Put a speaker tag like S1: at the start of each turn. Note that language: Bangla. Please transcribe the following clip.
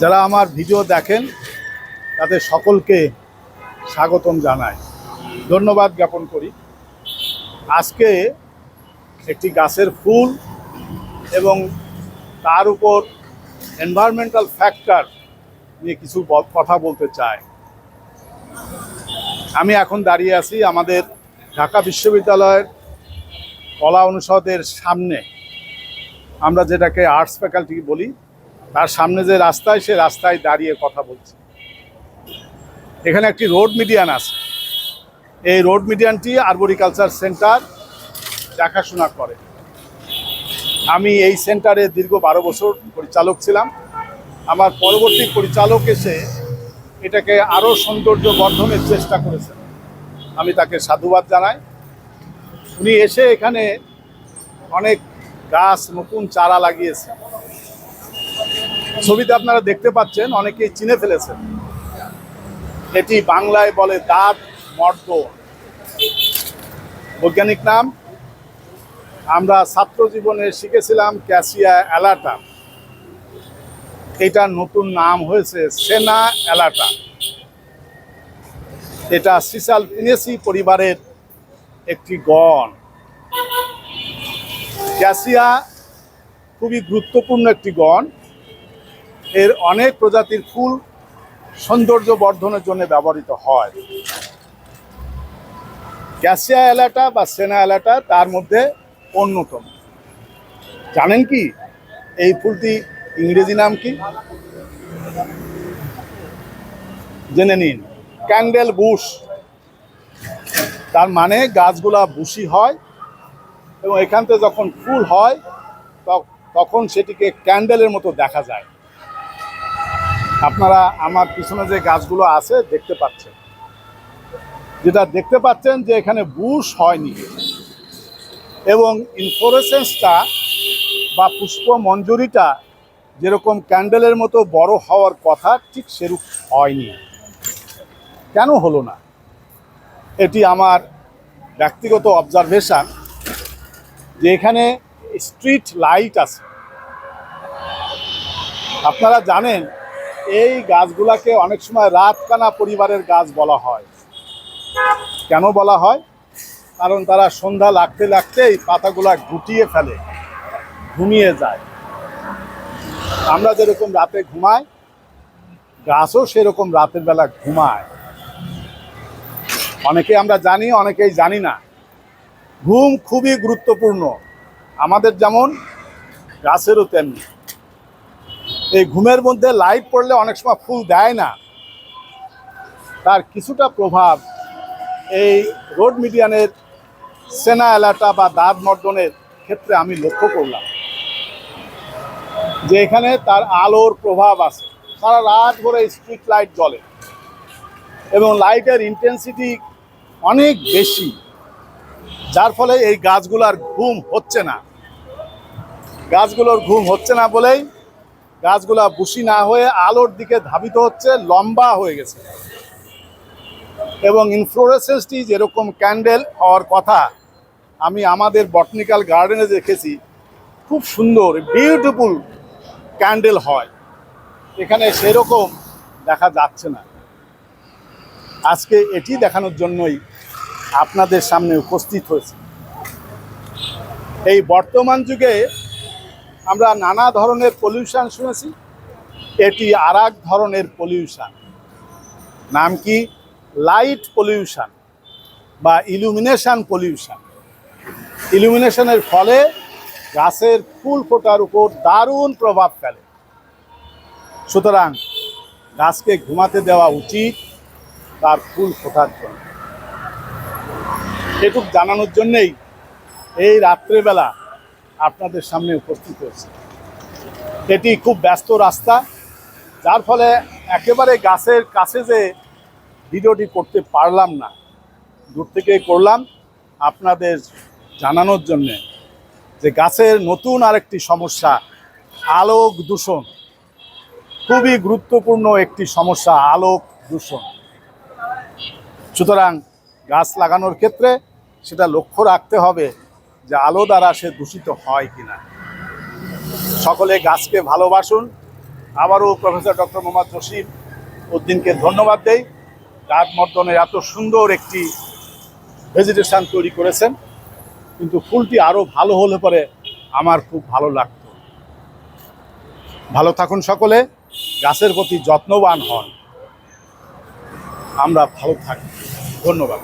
S1: যারা আমার ভিডিও দেখেন, তাদের সকলকে স্বাগতম জানাই। ধন্যবাদ জ্ঞাপন করি। আজকে একটি গাছের ফুল এবং তার উপর এনভায়রনমেন্টাল ফ্যাক্টর নিয়ে কিছু কথা বলতে চাই। আমি এখন দাঁড়িয়ে আছি আমাদের ঢাকা বিশ্ববিদ্যালয়ের কলা অনুষদের সামনে। আমরা যেটাকে আর্টস ফ্যাকাল্টি বলি তার সামনে যে রাস্তায়, সে রাস্তায় দাঁড়িয়ে কথা বলছে। এখানে একটি রোড মিডিয়ান আছে। এই রোড মিডিয়ানটি আরবরিকালচার সেন্টার দেখাশোনা করে। আমি এই সেন্টারে দীর্ঘ বারো বছর পরিচালক ছিলাম। আমার পরবর্তী পরিচালক এসে এটাকে আরও সৌন্দর্য বর্ধনের চেষ্টা করেছেন। আমি তাকে সাধুবাদ জানাই। উনি এসে এখানে অনেক গাছ, নতুন চারা লাগিয়েছেন। ছবিতে আপনারা দেখতে পাচ্ছেন, অনেকেই চিনে ফেলেছেন। এটি বাংলায় বলে দাঁত মর্দ বৈজ্ঞানিক নাম, আমরা ছাত্র জীবনে শিখেছিলাম ক্যাসিয়া অ্যালাটা। এটার নতুন নাম হয়েছে সেনা অ্যালাটা। এটা সিসাল পিনেসি পরিবারের একটি গণ। ক্যাসিয়া খুবই গুরুত্বপূর্ণ একটি গণ। এর অনেক প্রজাতির ফুল সৌন্দর্য বর্ধনের জন্য ব্যবহৃত হয়। ক্যাসিয়া এলাটা বা সেনা এলাটা তার মধ্যে অন্যতম। জানেন কি? এই ফুলটি ইংরেজি নাম কি? জেনে নিন, ক্যান্ডেল বুশ। তার মানে গাছগুলা বুশি হয় এবং এখান থেকে যখন ফুল হয় তখন সেটিকে ক্যান্ডেলের মতো দেখা যায়। আপনারা আমার পিছনে যে গাছগুলো আছে দেখতে পাচ্ছেন। যেটা দেখতে পাচ্ছেন যে এখানে বুশ হয়নি। এবং ইনফ্লোরেসেন্সটা বা পুষ্প মঞ্জুরিটা যেরকম ক্যান্ডেলের মতো বড় হওয়ার কথা, ঠিক সেরূপ হয়নি। কেন হলো না? এটি আমার ব্যক্তিগত অবজারভেশন যে এখানে স্ট্রিট লাইট আছে। আপনারা জানেন এই গাছগুলাকে অনেক সময় রাতকানা পরিবারের গাছ বলা হয়। কেন বলা হয়? কারণ তারা সন্ধ্যা লাগতে লাগতেই পাতাগুলা গুটিয়ে ফেলে, ঘুমিয়ে যায়। আমরা যেরকম রাতে ঘুমাই, গাছও সেরকম রাতের বেলা ঘুমায়। অনেকে আমরা জানি, অনেকেই জানি না। ঘুম খুবই গুরুত্বপূর্ণ। আমাদের যেমন, গাছেরও তেমনি। এই ঘুমের মধ্যে লাইট পড়লে অনেক সময় ফুল দেয় না। তার কিছুটা প্রভাব এই রোড মিডিয়ানের সেনা এলাটা বা দাঁত মর্দনের ক্ষেত্রে আমি লক্ষ্য করলাম। যে এখানে তার আলোর প্রভাব আছে। সারা রাত ভরে স্ট্রিট লাইট জ্বলে এবং লাইটের ইন্টেন্সিটি অনেক বেশি, যার ফলে এই গাছগুলোর ঘুম হচ্ছে না। গাছগুলোর ঘুম হচ্ছে না বলেই গাছগুলা বুশি না হয়ে আলোর দিকে ধাবিত হচ্ছে, লম্বা হয়ে গেছে। এবং ইনফ্লোরেসেন্সটি যেরকম ক্যান্ডেল হওয়ার কথা, আমি আমাদের বটনিক্যাল গার্ডেনে দেখেছি, খুব সুন্দর বিউটিফুল ক্যান্ডেল হয়। এখানে সেরকম দেখা যাচ্ছে না। আজকে এটি দেখানোর জন্যই আপনাদের সামনে উপস্থিত হয়েছে। এই বর্তমান যুগে আমরা নানা ধরনের পলিউশন শুনেছি। এটি আর ধরনের পলিউশন নাম কি? লাইট পলিউশন বা ইলুমিনেশন পলিউশন ইলুমিনেশনের ফলে গাছের ফুল ফোটার উপর দারুণ প্রভাব ফেলে। সুতরাং গাছকে ঘুমাতে দেওয়া উচিত তার ফুল ফোটার জন্য। এটুক জানানোর জন্যেই এই রাত্রেবেলা আপনাদের সামনে উপস্থিত হয়েছে। এটি খুব ব্যস্ত রাস্তা, যার ফলে একেবারে গাছের কাছে যে ভিডিওটি করতে পারলাম না, দূর থেকেই করলাম। আপনাদের জানানোর জন্যে যে গাছের নতুন আরেকটি সমস্যা, আলোক দূষণ। খুবই গুরুত্বপূর্ণ একটি সমস্যা, আলোক দূষণ। সুতরাং গাছ লাগানোর ক্ষেত্রে সেটা লক্ষ্য রাখতে হবে। যে আলো দ্বারা সে দূষিত হয় কিনা। সকলে গাছকে ভালোবাসুন। আবারও প্রফেসর ডক্টর মোহাম্মদ জসিম উদ্দিনকে ধন্যবাদ দেই। গাছ মর্দনের এত সুন্দর একটি ভেজিটেশন তৈরি করেছেন, কিন্তু ফুলটি আরও ভালো হলে পরে আমার খুব ভালো লাগতো। ভালো থাকুন সকলে, গাছের প্রতি যত্নবান হন। আমরা ভালো থাকি। ধন্যবাদ।